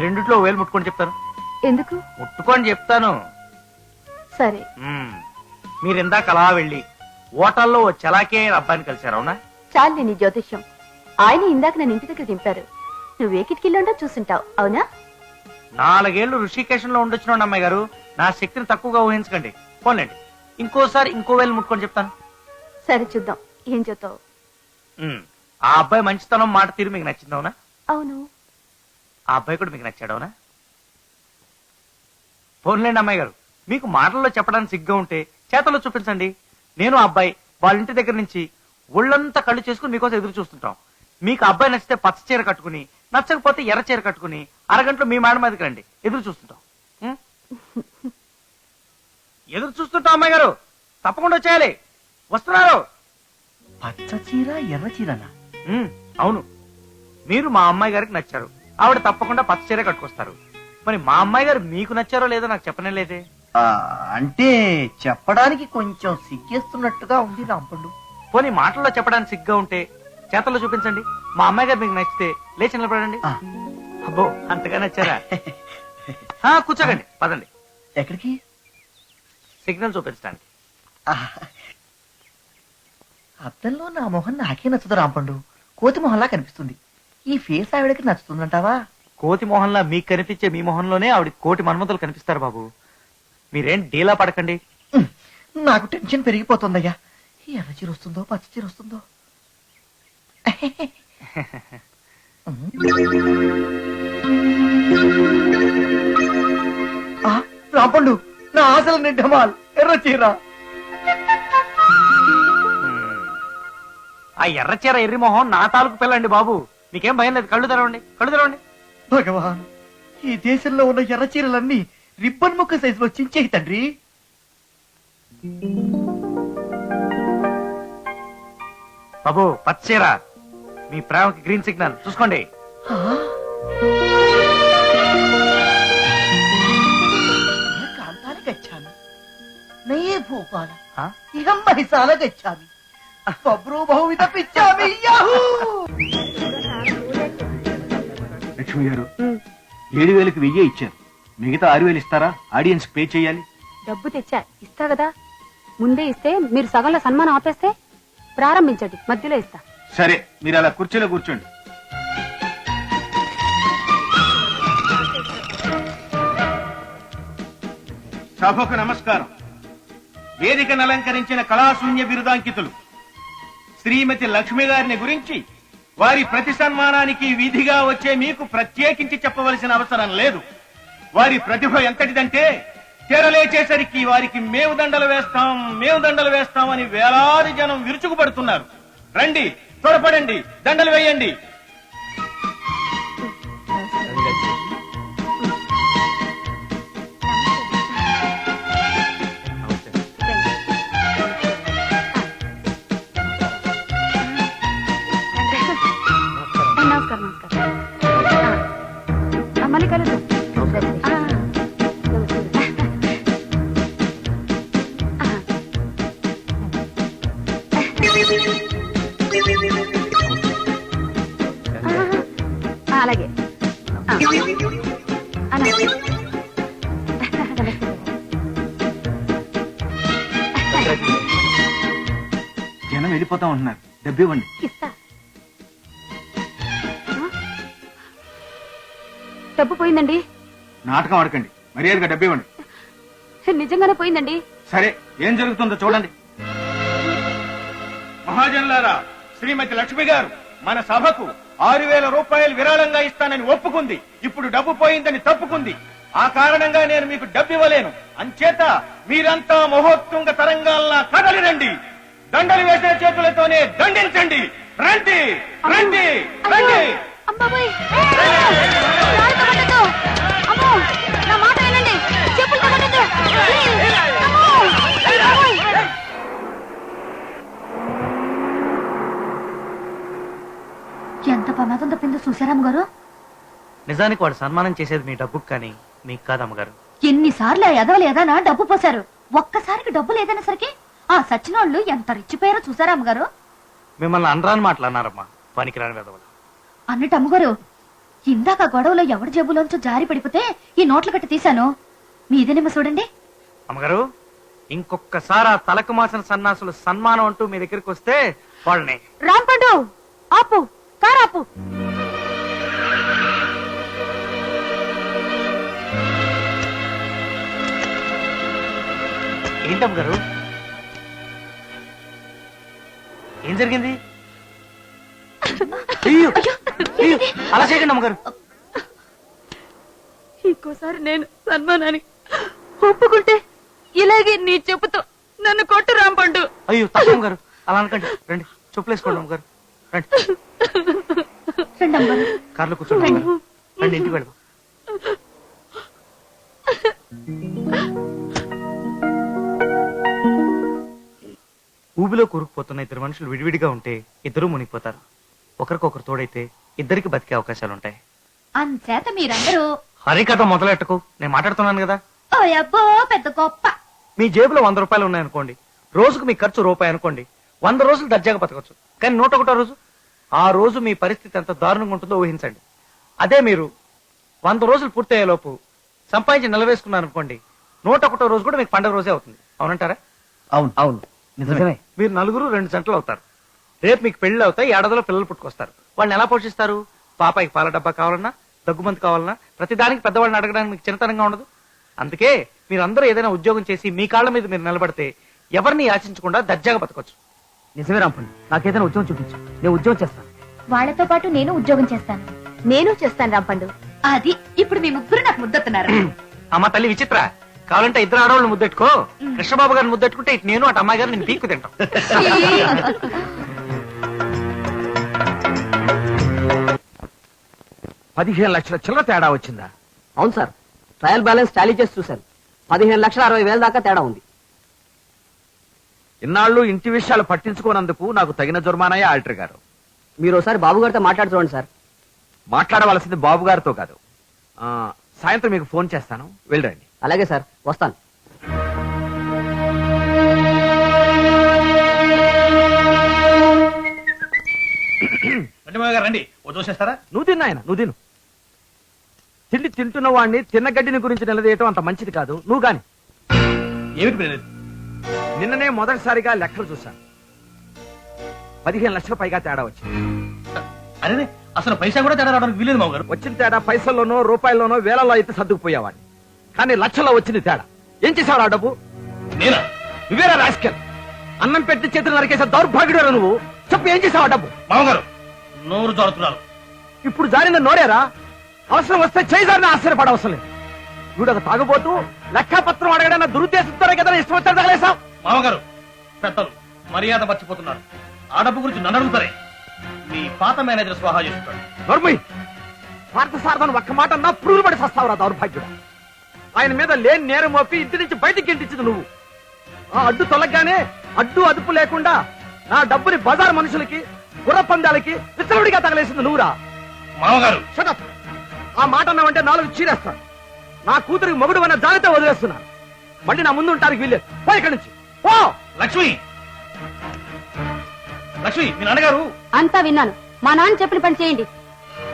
ఈ రెండిట్లో వేలు ముట్టుకొని చెప్తాను. ఎందుకు? ముట్టుకొని చెప్తాను. సరే. మ్మ్. మీరు ఇందాక అలా వెళ్ళి ఓటల్లో ఓ చలాకీ అయిన అబ్బాయిని కలిశారు అవునా? చాలు నీ జ్యోతిష్యం. ఆయన ఇందాక నన్ను ఇంటి దగ్గర దింపారు. నువ్వే కిటికీలో చూసుంటావు అవునా? నాలుగేళ్ళు ఋషికేశంలో ఉండొచ్చిన అమ్మాయి గారు. నా శక్తిని తక్కువగా ఊహించకండి. పోన్లేండి. ఇంకోసారి ఇంకో వేలు ముట్టుకొని చెప్తాను. సరే చూద్దాం. ఏం చెప్తావు? మ్మ్. ఆ అబ్బాయి మంచితనం మాట తీరు మీకు నచ్చింది అవునా? అవును. ఆ అబ్బాయి కూడా మీకు నచ్చాడు అవునా పోన్లేండి అమ్మాయి గారు. మీకు మాటల్లో చెప్పడానికి సిగ్గా ఉంటే చేతల్లో చూపించండి. నేను ఆ అబ్బాయి వాళ్ళ ఇంటి దగ్గర నుంచి ఒళ్ళంతా కళ్ళు చేసుకుని మీకోసం ఎదురు చూస్తుంటాం. మీకు అబ్బాయి నచ్చితే పచ్చ చీర కట్టుకుని నచ్చకపోతే ఎర్ర చీర కట్టుకుని అరగంటలో మీ మేడం మీదకి రండి. ఎదురు చూస్తుంటాం. ఉం? ఎదురు చూస్తుంటాం అమ్మాయి గారు. తప్పకుండా వచ్చేయాలి. వస్తున్నారు. పచ్చ చీర ఎర్ర చీరనా? అవును. మీరు మా అమ్మాయి గారికి నచ్చారు. ఆవిడ తప్పకుండా పచ్చ చీర కట్టుకొస్తారు. మరి మా అమ్మాయి గారు మీకు నచ్చారో లేదో నాకు చెప్పనే లేదే. ఆ, అంటే చెప్పడానికి కొంచెం సిగ్గేస్తున్నట్టుగా ఉంది రాంపండు. పోనీ మాటల్లో చెప్పడానికి సిగ్గా ఉంటే చేతల్లో చూపించండి. మా అమ్మాయి గారు మీకు నచ్చితే లేచి నిలబడండి. ఆ, అబ్బో అంతగా నచ్చారా? ఆ, కూర్చోకండి. పదండి. ఎక్కడికి? సిగ్నల్ చూపించడానికి. ఆ, అద్దంలో నా మొహం నాకే నచ్చదు రాంపండు. కోతి మొహంలా కనిపిస్తుంది. ఈ ఫేస్ ఆవిడకి నచ్చుతుందంటావా? కోతి మొహంలా మీకు కనిపించే మీ మొహంలోనే ఆవిడ కోటి మన్మతులు కనిపిస్తారు బాబు. మీరేం డీలా పడకండి. నాకు టెన్షన్ పెరిగిపోతుందయ్యా. ఎర్ర చీర వస్తుందో పచ్చ చీర వస్తుందో? రాంపండు నా ఆశల నిడ్డమాల్ ఎర్ర చీర. ఆ ఎర్ర చీర ఎర్రి మొహం నా తాలూకు పిల్లండి బాబు. మీకేం భయం లేదు కళ్ళు తెరవండి కళ్ళు తెరవండి. భగవాన్ ఈ దేశంలో ఉన్న ఎర్ర చీరలన్నీ రిబ్బన్ ముక్క సైజులో చించేయి తండ్రి. బాబు పచ్చ చీర మీ ప్రేమకి గ్రీన్ సిగ్నల్ చూసుకోండి. గచ్చామి. నయే భూపాల? ఇహం మహిసాల గచ్చామి. బబ్రూ బహువిధ పిచ్చామి యాహూ! లక్ష్మి గారు. ఏడు వేలకు వెయ్యి ఇచ్చారు. మిగతా ఆరు వేలు ఇస్తారా? ఆడియన్స్ పే చేయాలి. డబ్బు తెచ్చా? ఇస్తా కదా. ముందే ఇస్తే మీరు సగంలో సన్మానం ఆపేస్తే ప్రారంభించండి. మధ్యలో ఇస్తా. సరే మీరు అలా కుర్చీలో కూర్చోండి. సభకు నమస్కారం. వేదికను అలంకరించిన కళాశూన్య బిరుదాంకితులు. శ్రీమతి లక్ష్మి గారిని గురించి వారి ప్రతి సన్మానానికి విధిగా వచ్చే మీకు ప్రత్యేకించి చెప్పవలసిన అవసరం లేదు. వారి ప్రతిభ ఎంతటిదంటే తెరలేచేసరికి వారికి మేము దండలు వేస్తాం మేము దండలు వేస్తాం అని వేలాది జనం విరుచుకుపడుతున్నారు. రండి త్వరపడండి దండలు వేయండి. నమస్కారం నమస్కారం. మళ్ళీ కలుద్దాం. అలాగే. జనం వెళ్ళిపోతా ఉంటున్నారు డబ్బు ఇవ్వండి. డబ్బు పోయిందండి నాటకం ఆడకండి. మర్యాదగా డబ్బు ఇవ్వండి నిజంగానే పోయిందండి. సరే ఏం జరుగుతుందో చూడండి. మహాజనులారా శ్రీమతి లక్ష్మి గారు మన సభకు ఆరు వేల రూపాయలు విరాళంగా ఇస్తానని ఒప్పుకుంది. ఇప్పుడు డబ్బు పోయిందని తప్పుకుంది. ఆ కారణంగా నేను మీకు డబ్బు ఇవ్వలేను అంచేత మీరంతా మహోత్తుంగ తరంగాల్లా కదలి రండి దండలు వేసే చేతులతోనే దండించండి. రండి రండి రండి! అమ్మాబోయ్! అమ్మో! నా మాట వినండి! ఎంత ప్రమాదం తప్పిందో చూసారామ్ గారు నిజానికి వాడు సన్మానం చేసేది మీ డబ్బుకు కానీ మీకు కాదమ్మ గారు ఎన్నిసార్లు ఆ ఎదవలు ఏదైనా డబ్బు పోశారు ఒక్కసారికి డబ్బు లేదనేసరికి ఆ సచ్చినోళ్ళు ఎంత రిచ్చిపోయారో చూసారా అమ్మగారు మిమ్మల్ని అనరాని మాటలు అన్నారమ్మా పనికిరాని వెదవలు అన్నట్టు అమ్మగారు ఇందాక గొడవలో ఎవరి జేబులోంచో జారి పడిపోతే ఈ నోట్ల కట్టి తీశాను. మీదేనేమో చూడండి. అమ్మగారు ఇంకొకసారి ఆ తలకు మాసిన సన్నాసులు సన్మానం అంటూ మీ దగ్గరికి వస్తే వాళ్ళని. రాంపండు ఆపు కారు ఆపు. ఏంటి అమ్మగారు? ఏం జరిగింది? అయ్యో, అలా చేయకండి అమ్మగారు. ఇంకోసారి నేను సన్మానానికి ఒప్పుకుంటే ఇలాగే నీ చెప్పుతో నన్ను కొట్టు రాంపండు. అయ్యో తప్ప అమ్మగారు. అలా అనకండి. రండి చెప్పులేసుకోండి అమ్మగారు. రండి. కార్లో కూర్చోండి అమ్మగారు. రండి ఇంటికి వెళ్దాం ఊబిలో కూరుకుపోతున్న ఇద్దరు మనుషులు విడివిడిగా ఉంటే ఇద్దరూ మునిగిపోతారు. ఒకరికొకరు తోడైతే ఇద్దరికి బతికే అవకాశాలు ఉంటాయి. అంచేత మీరందరూ హరికథ మొదలెట్టకు. నేను మాట్లాడుతున్నాను కదా. ఓ అబ్బో పెద్ద గొప్ప. మీ జేబులో వంద రూపాయలు ఉన్నాయనుకోండి. రోజుకు మీ ఖర్చు రూపాయి అనుకోండి. వంద రోజులు దర్జాగా బతకచ్చు కానీ నూట ఒకటో రోజు? ఆ రోజు మీ పరిస్థితి ఎంత దారుణంగా ఉంటుందో ఊహించండి. అదే మీరు వంద రోజులు పూర్తయ్యేలోపు సంపాదించి నిలవేసుకున్నారు అనుకోండి నూట ఒకటో రోజు కూడా మీకు పండుగ రోజే అవుతుంది. అవునంటారా? అవును. అవును. నిజమే. మీరు నలుగురు రెండు జంటలు అవుతారు. రేపు మీకు పెళ్ళి అవుతాయి ఏడాదిలో పిల్లలు పుట్టుకొస్తారు. వాళ్ళని ఎలా పోషిస్తారు? పాపాయికి పాల డబ్బా కావాలన్నా దగ్గుమంది కావాలన్నా ప్రతిదానికి పెద్దవాళ్ళని అడగడానికి మీకు చిన్నతనంగా ఉండదు? అందుకే మీరందరూ ఏదైనా ఉద్యోగం చేసి మీ కాళ్ళ మీద మీరు నిలబడితే ఎవరిని యాచించకుండా దర్జాగా బతకొచ్చు. నిజమే రాంపండు. నాకేదైనా ఉద్యోగం చూపించు. నేను ఉద్యోగం చేస్తాను. వాళ్ళతో పాటు నేను ఉద్యోగం చేస్తాను. నేను చేస్తాను రాంపండు. అది ఇప్పుడు మీ ముగ్గురు నాకు ముద్దతున్నారు. అమ్మ తల్లి విచిత్ర. కావాలంటే ఇద్దరు ఆడవాళ్ళు ముద్దెట్టుకో. కృష్ణబాబు గారిని ముద్దెట్టుకుంటే ఇటు నేను అటు అమ్మాయి గారు నేను పీక్కు తింటాం. పదిహేను లక్షల చిల్లర తేడా వచ్చిందా? అవును సార్. ట్రయల్ బ్యాలెన్స్ టాలీ చేసి చూశాను. పదిహేను లక్షల అరవై వేల దాకా తేడా ఉంది. ఇన్నాళ్ళు ఇంటి విషయాలు పట్టించుకోనందుకు నాకు తగిన జుర్మానాయే ఆల్టర్ గారు. మీరు ఒకసారి బాబు గారితో మాట్లాడి చూడండి సార్. మాట్లాడవలసింది బాబు గారితో కాదు. ఆ, సాయంత్రం మీకు ఫోన్ చేస్తాను. వెళ్ళండి అలాగే సార్. వస్తాను. రండి ఓ చూసేస్తారా నువ్వు తిన్నా ఆయన నువ్వు తిను. తిండి తింటున్న వాడిని తిన్న గడ్డిని గురించి నిలదీయటం అంత మంచిది కాదు. నువ్వు గాని. ఏమిటి? నిన్ననే మొదటిసారిగా లెక్కలు చూశాను. పదిహేను లక్షల పైగా తేడా వచ్చింది. అరే అసలు పైసా కూడా తేడా రావడానికి వీలేదు మామగారు వచ్చిన తేడా పైసల్లోనో రూపాయల్లోనో వేలలో అయితే సర్దుకుపోయేవాడిని. కానీ లక్షల్లో వచ్చింది తేడా. ఏం చేసావు ఆ డబ్బు? నేనా? నువ్వేరా రాస్కెల్. అన్నం పెట్టి చేతులు నరికేసే దౌర్భాగ్యుడు నువ్వు? చెప్పు ఏం చేసావు ఆ డబ్బు? మామగారు నోరు జారుతున్నారు. ఇప్పుడు జారిన నోరేరా? అవసరం వస్తే చేజారిన ఆశ్చర్యపడవసరం లేదు. వీడు ఒక తాగుబోతూ లెక్కపత్రం అడగడన్న దురుద్దేశంతోనే కదా ఇష్టం వచ్చాడు తగలేసావు మామగారు పెద్దలు మర్యాద మర్చిపోతున్నారు. ఆ డబ్బు గురించి నన్ను అడుగుతారే? మీ పాత మేనేజర్ స్వాహా చేస్తాడు నోర్మి పార్థ సారథను ఒక్క మాట అన్నా పురుగులు పడి సస్తావురా దౌర్భాగ్యుడు. ఆయన మీద లేని నేరం మోపి ఇంటి నుంచి బయటికి ఇంటించింది నువ్వు. ఆ అడ్డు తొలగగానే అడ్డు అదుపు లేకుండా నా డబ్బుని బజార్ మనుషులకి గుర్ర పందాలకి విచ్చలవిడిగా తగలేసింది నువ్వురా. మామగారు షటప్ ఆ మాట అన్నావంటే నాలుగు చీరేస్తాను నా కూతురికి మొగుడు అన్న జాగ్రత్త వదిలేస్తున్నాను మళ్ళీ నా ముందు ఉంటానికి వీల్లేదు. పో ఇక్కడి నుంచి. పో! లక్ష్మి! లక్ష్మి మీ నాన్నగారు? అంతా విన్నాను. మా నాన్న చెప్పిన పని చేయండి.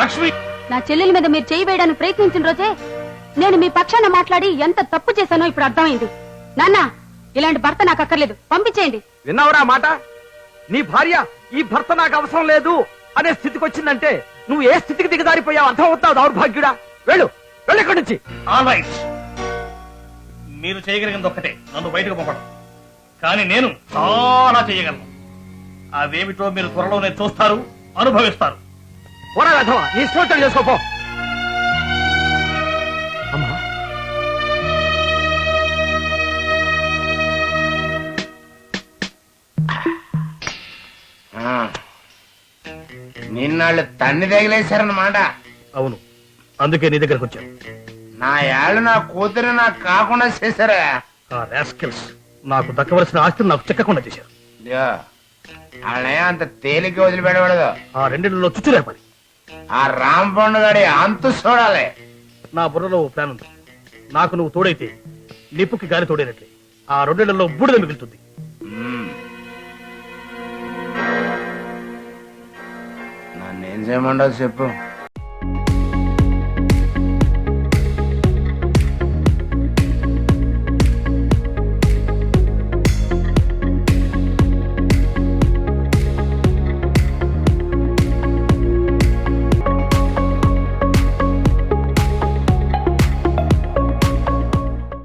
లక్ష్మి! నా చెల్లెల మీద మీరు చేయి వేయడానికి ప్రయత్నించిన రోజే నేను మీ పక్షాన మాట్లాడి ఎంత తప్పు చేశానో ఇప్పుడు అర్థమైంది. నాన్న ఇలాంటి భర్త నాకు అక్కర్లేదు. పంపించేయండి. విన్నావురా మాట? నీ భార్య ఈ భర్త నాకు అవసరం లేదు అనే స్థితికి వచ్చిందంటే నువ్వు ఏ స్థితికి దిగజారిపోయావు? అర్థం అవుతావు దౌర్భాగ్యుడా. వెళ్ళు. వెళ్ళు ఇక్కడి నుంచి. మీరు చేయగలిగింది ఒక్కటే. నన్ను బయటకు పంపడం. కానీ నేను చాలా చేయగలను. అవేమిటో మీరు త్వరలోనే చూస్తారు అనుభవిస్తారు. నీ స్తోత్రం చేసుకోపో. నిన్నాళ్ళు తన్ని తగిలేశారన్నమాట. అవును. అందుకే నీ దగ్గరకు వచ్చాను. నా ఏళ్ళు నా కూతురు నాకు కాకుండా చేశారా. ఆ రాస్కెల్స్ నాకు దక్కవలసిన ఆస్తిని నాకు చెక్కకుండా చేశారు. వాళ్ళనే అంత తేలిక వదిలిపెట్టకూడదు. ఆ రెండిళ్ళలో చుచ్చులేపని ఆ రాంపండు గడి అంతు చూడాలి. నా బుర్రలో ఓ ప్లాన్ ఉంది. నాకు నువ్వు తోడైతే నిప్పుకి గాలి తోడైనట్లే. ఆ రెండేళ్ళలో బూడిద మిగులుతుంది. మ్మ్. నన్నేం చెప్పు.